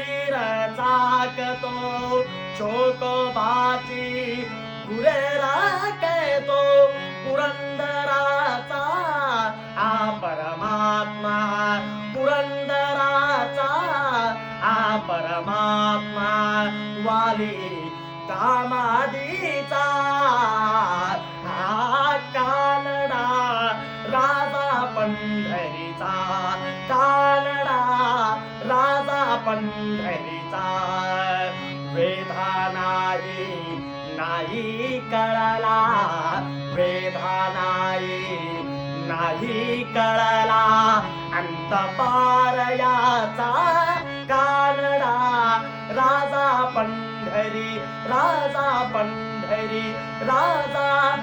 शरीर चाकतो छोकोबाची गुरे राखतो पुरंदराचा हा परमात्मा पुरंदराचा हा परमात्मा वाली कामादीचा. हा कानडा राजा पंढरीचा का पंढरीचा वेधा नाही नाही कळला. वेधा नाही नाही कळला. अंत पारयाचा कानडा. राजा पंढरी राजा पंढरी राजा